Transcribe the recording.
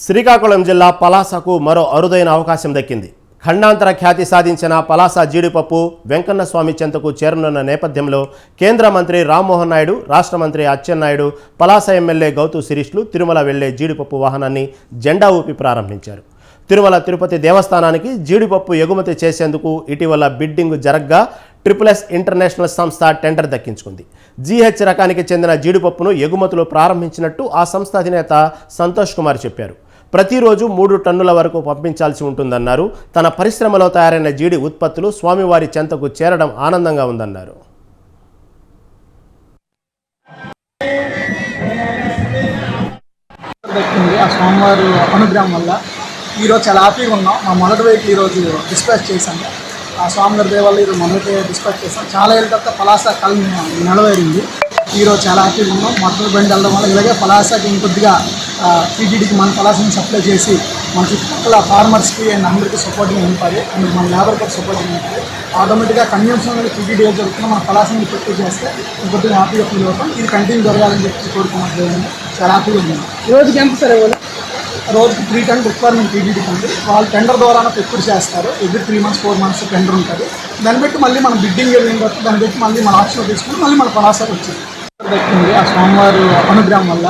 శ్రీకాకుళం జిల్లా పలాసకు మరో అరుదైన అవకాశం దక్కింది. ఖండాంతర ఖ్యాతి సాధించిన పలాస జీడిపప్పు వెంకన్న స్వామి చెంతకు చేరనున్న నేపథ్యంలో కేంద్ర మంత్రి రామ్మోహన్ నాయుడు రాష్ట్ర మంత్రి అచ్చెన్నాయుడు పలాస ఎమ్మెల్యే గౌతు శిరీష్లు తిరుమల వెళ్ళే జీడిపప్పు వాహనాన్ని జెండా ఊపి ప్రారంభించారు. తిరుమల తిరుపతి దేవస్థానానికి జీడిపప్పు ఎగుమతి చేసేందుకు ఇటీవల బిడ్డింగ్ జరగ్గా ట్రిపుల్ ఎస్ ఇంటర్నేషనల్ సంస్థ టెండర్ దక్కించుకుంది. జీహెచ్ రకానికి చెందిన జీడిపప్పును ఎగుమతులు ప్రారంభించినట్టు ఆ సంస్థ అధినేత సంతోష్ కుమార్ చెప్పారు. ప్రతిరోజు మూడు టన్నుల వరకు పంపించాల్సి ఉంటుందన్నారు. తన పరిశ్రమలో తయారైన జీడి ఉత్పత్తులు స్వామివారి చెంతకు చేరడం ఆనందంగా ఉందన్నారు. దక్కింది ఆ స్వామివారి అనుగ్రహం వల్ల ఈరోజు చాలా హ్యాపీగా ఉన్నాం. మా మొదటి వైపు ఈరోజు డిస్పాచ్ చేశాము. ఆ స్వామివారి దేవాలయం ఈరోజు మొదటి డిస్పాచ్ చేశాం చాలా ఏళ్ళ తర్వాత పలాస కళ నెలవేరింది ఈరోజు చాలా హ్యాపీగా ఉన్నాం. మొదటి బండి వెళ్ళడం వల్ల ఇలాగే పలాసకి ఇంకొద్దిగా టీటీడీకి మన పలాసని సప్లై చేసి మన చుట్టుపక్కల ఫార్మర్స్కి అండ్ అందరికీ సపోర్టింగ్ ఉంటుంది అండ్ మన లేబర్ కూడా సపోర్టింగ్ ఉంటుంది ఆటోమేటిక్గా కన్యూమ్షన్ అనేది టీటీడీ జరుగుతున్న మన పలాసని పెట్టి చేస్తే ఇంకొద్దిగా హ్యాపీగా ఫీల్ అవుతాం. ఇది కంటిన్యూ జరగాలని చెప్పి కోరుకున్నట్లేదు చాలా హ్యాపీగా ఉంది రోజుకి ఎంత సార్ రోజుకి త్రీ టన్ రిక్వైర్మెంట్ టీడీడీకి ఉంది. వాళ్ళు టెండర్ ద్వారా పెట్టుబడి చేస్తారు. Every three months four months tender ఉంటుంది. దాన్ని బట్టి మళ్ళీ మనం బిడ్డింగ్ వెళ్ళిన తర్వాత దాన్ని బట్టి మళ్ళీ మన ఆప్షన్ తీసుకుని మళ్ళీ మన పలాసాకి వచ్చింది. దక్కింది ఆ స్వామివారి అనుగ్రహం వల్ల